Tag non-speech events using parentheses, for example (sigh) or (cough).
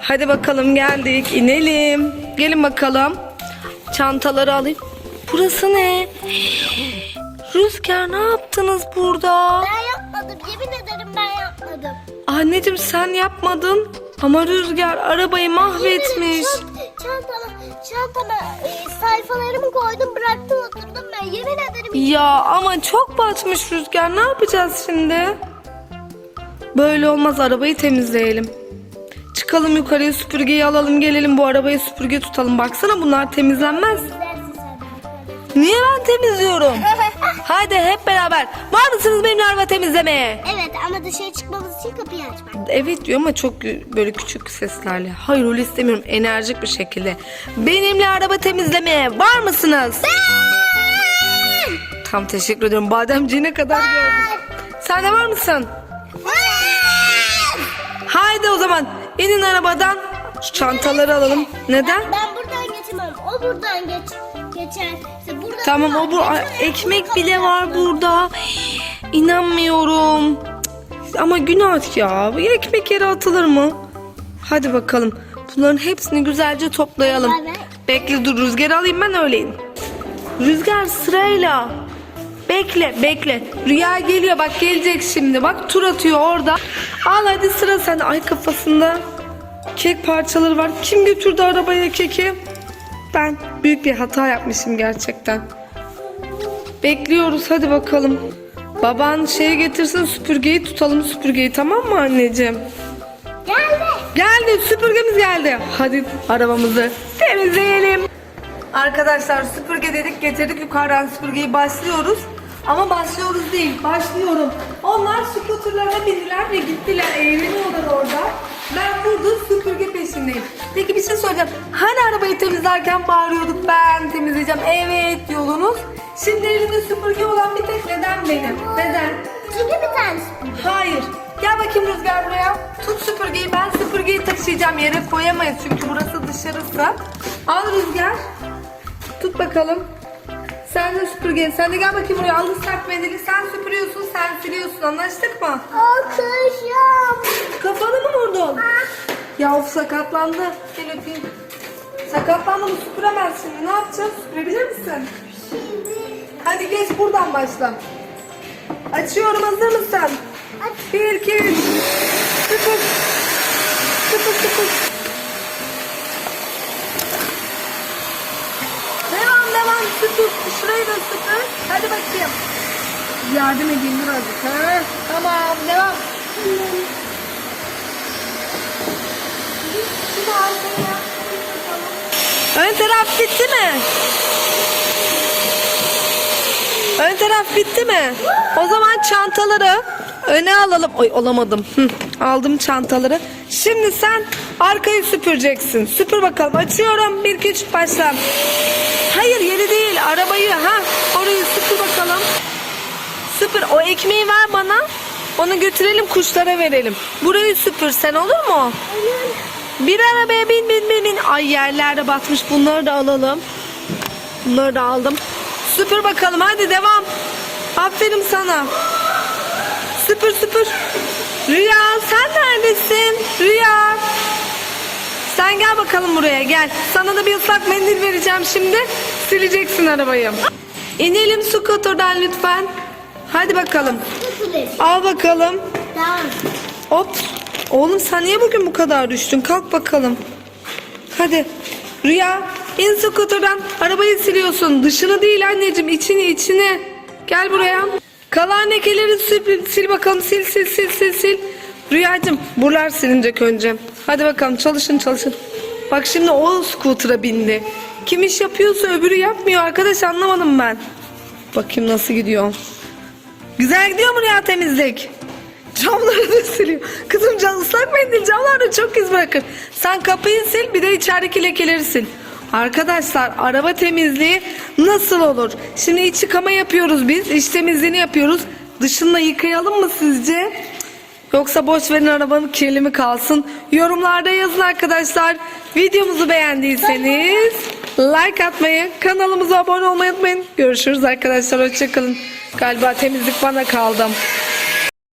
Hadi bakalım geldik. inelim. Gelin bakalım. Çantaları alayım. Burası ne? (gasps) Rüzgar ne yaptınız burada? Ben yapmadım. Yemin ederim ben yapmadım. Anneciğim sen yapmadın. Ama Rüzgar arabayı mahvetmiş. Çant- Çantama, çantama e, sayfalarımı koydum bıraktım oturdum ben. Yemin ederim. Ya ama çok batmış Rüzgar. Ne yapacağız şimdi? Böyle olmaz. Arabayı temizleyelim. Çıkalım yukarıya süpürgeyi alalım gelelim bu arabaya süpürge tutalım. Baksana bunlar temizlenmez. Niye ben temizliyorum? (laughs) Hadi hep beraber. Var mısınız benimle araba temizlemeye? evet ama dışarı çıkmamız için kapıyı açmak. Evet diyor ama çok böyle küçük seslerle. Hayır öyle istemiyorum. Enerjik bir şekilde. Benimle araba temizlemeye var mısınız? Tam teşekkür ediyorum. Bademciğine kadar gördüm. Sen de var mısın? Haydi o zaman inin arabadan. Şu çantaları alalım. Neden? Ben buradan geçemem. O buradan geç geçer. İşte buradan Tamam o bu ekmek bile var burada. İnanmıyorum. Cık, Ama günah ya. Bu ekmek yere atılır mı? Hadi bakalım. Bunların hepsini güzelce toplayalım. Bekle dur rüzgar alayım ben öyleyim. Rüzgar sırayla. Bekle bekle. Rüya geliyor bak gelecek şimdi. Bak tur atıyor orada. Al hadi sıra sen. Ay kafasında kek parçaları var. Kim götürdü arabaya keki? Ben büyük bir hata yapmışım gerçekten. Bekliyoruz hadi bakalım. Baban şeye getirsin süpürgeyi tutalım süpürgeyi tamam mı anneciğim? Geldi. Geldi süpürgemiz geldi. Hadi arabamızı temizleyelim. Arkadaşlar süpürge dedik getirdik yukarıdan süpürgeyi başlıyoruz. Ama başlıyoruz değil başlıyorum. Onlar skuterlara bindiler ve gittiler eğleniyorlar orada. Ben burada süpürge peşindeyim. Peki bir şey soracağım. Hani arabayı temizlerken bağırıyorduk ben temizleyeceğim. Evet diyordunuz. Şimdi elimde süpürge olan bir tek neden benim? Neden? Çünkü bir tanesi. Hayır. Gel bakayım Rüzgar buraya. Tut süpürgeyi. Ben süpürgeyi taşıyacağım. Yere koyamayız çünkü burası dışarısı. Al Rüzgar. Tut bakalım. Sen de süpürgeyi. Sen de gel bakayım buraya. Al ıslak mendili. Sen süpürüyorsun, sen siliyorsun. Anlaştık mı? Alkışım. Kafanı mı vurdun? Ya of sakatlandı. Gel öpeyim. Sakatlandı mı süpüremez şimdi. Ne yapacağız? Süpürebilir misin? Hadi geç buradan başla. Açıyorum hazır mısın? Bir, iki, üç. Süpür. Süpür, süpür. Devam, devam. Süpür. Şurayı da süpür. Hadi bakayım. Yardım edeyim birazcık. Ha? Tamam, devam. Ön taraf bitti mi? Ön taraf bitti mi? O zaman çantaları öne alalım. Oy olamadım. Hı, aldım çantaları. Şimdi sen arkayı süpüreceksin. Süpür bakalım. Açıyorum. Bir iki üç başla. Hayır yeri değil. Arabayı. ha Orayı süpür bakalım. Süpür. O ekmeği ver bana. Onu götürelim kuşlara verelim. Burayı süpürsen olur mu? Bir arabaya bin bin bin bin. Ay yerlerde batmış. Bunları da alalım. Bunları da aldım. Süpür bakalım hadi devam. Aferin sana. Süpür süpür. Rüya sen neredesin? Rüya. Sen gel bakalım buraya gel. Sana da bir ıslak mendil vereceğim şimdi. Sileceksin arabayı. İnelim skuterden lütfen. Hadi bakalım. Al bakalım. Tamam. Hop. Oğlum sen niye bugün bu kadar düştün? Kalk bakalım. Hadi. Rüya in skuterdan arabayı siliyorsun. Dışını değil anneciğim içini içini. Gel buraya. Kalan lekeleri sil, sil bakalım sil sil sil sil sil. Rüyacığım buralar silinecek önce. Hadi bakalım çalışın çalışın. Bak şimdi o skuter'a bindi. Kim iş yapıyorsa öbürü yapmıyor arkadaş anlamadım ben. Bakayım nasıl gidiyor. Güzel gidiyor mu Rüya temizlik? Camları da siliyor. Kızım cam ıslak mendil camlarda çok iz bırakır. Sen kapıyı sil bir de içerideki lekeleri sil. Arkadaşlar araba temizliği nasıl olur? Şimdi iç yıkama yapıyoruz biz. İç temizliğini yapıyoruz. Dışını da yıkayalım mı sizce? Yoksa boş verin arabanın kirli mi kalsın? Yorumlarda yazın arkadaşlar. Videomuzu beğendiyseniz like atmayı, kanalımıza abone olmayı unutmayın. Görüşürüz arkadaşlar. Hoşçakalın. Galiba temizlik bana kaldı.